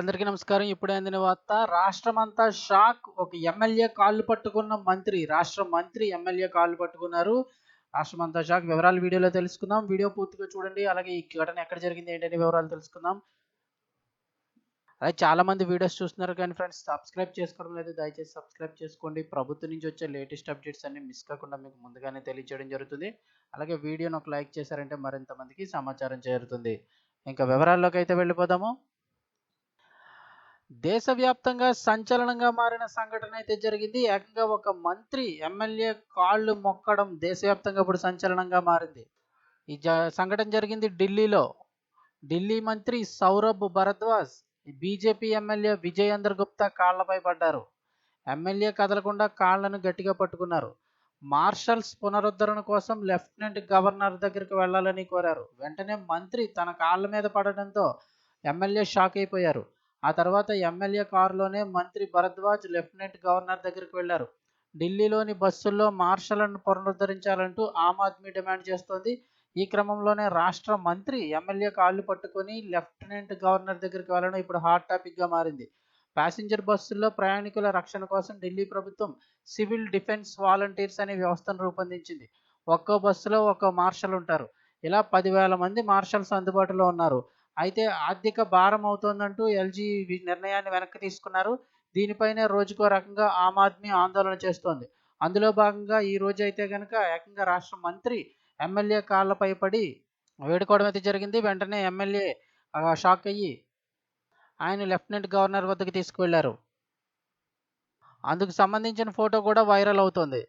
అందరికీ నమస్కారం. ఇప్పుడే అందిన వార్త రాష్ట్రమంతా షాక్. ఒక ఎమ్మెల్యే కాళ్ళు పట్టుకున్న మంత్రి రాష్ట్ర మంత్రి ఎమ్మెల్యే కాళ్ళు పట్టుకున్నారు. రాష్ట్రమంతా షాక్. వివరాలు వీడియోలో తెలుసుకుందాం. వీడియో పూర్తిగా చూడండి. అలాగే ఈ ఘటన ఎక్కడ జరిగింది ఏంటనే వివరాలు తెలుసుకుందాం. అలాగే చాలా మంది వీడియోస్ చూస్తున్నారు కానీ ఫ్రెండ్స్ సబ్స్క్రైబ్ చేసుకోవడం లేదు. దయచేసి సబ్స్క్రైబ్ చేసుకోండి. ప్రభుత్వం నుంచి వచ్చే లేటెస్ట్ అప్డేట్స్ అన్ని మిస్ కాకుండా మీకు ముందుగానే తెలియజేయడం జరుగుతుంది. అలాగే వీడియోని ఒక లైక్ చేశారంటే మరింత మందికి సమాచారం చేరుతుంది. ఇంకా వివరాల్లోకి అయితే వెళ్ళిపోదాము. దేశవ్యాప్తంగా సంచలనంగా మారిన సంఘటన అయితే జరిగింది. ఏకంగా ఒక మంత్రి ఎమ్మెల్యే కాళ్ళు మొక్కడం దేశవ్యాప్తంగా ఇప్పుడు సంచలనంగా మారింది. ఈ జ సంఘటన జరిగింది ఢిల్లీలో. ఢిల్లీ మంత్రి సౌరభ్ భరద్వాజ్ బీజేపీ ఎమ్మెల్యే విజయేందర్ గుప్తా కాళ్ళపై పడ్డారు. ఎమ్మెల్యే కదలకుండా కాళ్ళను గట్టిగా పట్టుకున్నారు. మార్షల్స్ పునరుద్ధరణ కోసం లెఫ్టినెంట్ గవర్నర్ దగ్గరికి వెళ్ళాలని కోరారు. వెంటనే మంత్రి తన కాళ్ళ మీద పడడంతో ఎమ్మెల్యే షాక్ అయిపోయారు. ఆ తర్వాత ఎమ్మెల్యే కారులోనే మంత్రి భరద్వాజ్ లెఫ్టినెంట్ గవర్నర్ దగ్గరికి వెళ్ళారు ఢిల్లీలోని బస్సుల్లో మార్షల్ను పునరుద్ధరించాలంటూ ఆమ్ ఆద్మీ డిమాండ్ చేస్తోంది. ఈ క్రమంలోనే రాష్ట్ర మంత్రి ఎమ్మెల్యే కాళ్ళు పట్టుకొని లెఫ్టినెంట్ గవర్నర్ దగ్గరికి వెళ్ళడం ఇప్పుడు హాట్ టాపిక్గా మారింది. ప్యాసింజర్ బస్సుల్లో ప్రయాణికుల రక్షణ కోసం ఢిల్లీ ప్రభుత్వం సివిల్ డిఫెన్స్ వాలంటీర్స్ అనే వ్యవస్థను రూపొందించింది. ఒక్కో బస్సులో ఒక్కో మార్షల్ ఉంటారు. ఇలా పదివేల మంది మార్షల్స్ అందుబాటులో ఉన్నారు. అయితే ఆర్థిక భారం అవుతోందంటూ ఎల్జీ నిర్ణయాన్ని వెనక్కి తీసుకున్నారు. దీనిపైనే రోజుకో రకంగా ఆమ్ ఆద్మీ ఆందోళన చేస్తోంది. అందులో భాగంగా ఈ రోజు అయితే కనుక ఏకంగా రాష్ట్ర మంత్రి ఎమ్మెల్యే కాళ్ళపై పడి వేడుకోవడం అయితే జరిగింది. వెంటనే ఎమ్మెల్యే షాక్ అయ్యి ఆయన లెఫ్టినెంట్ గవర్నర్ వద్దకు తీసుకువెళ్ళారు. అందుకు సంబంధించిన ఫోటో కూడా వైరల్ అవుతోంది.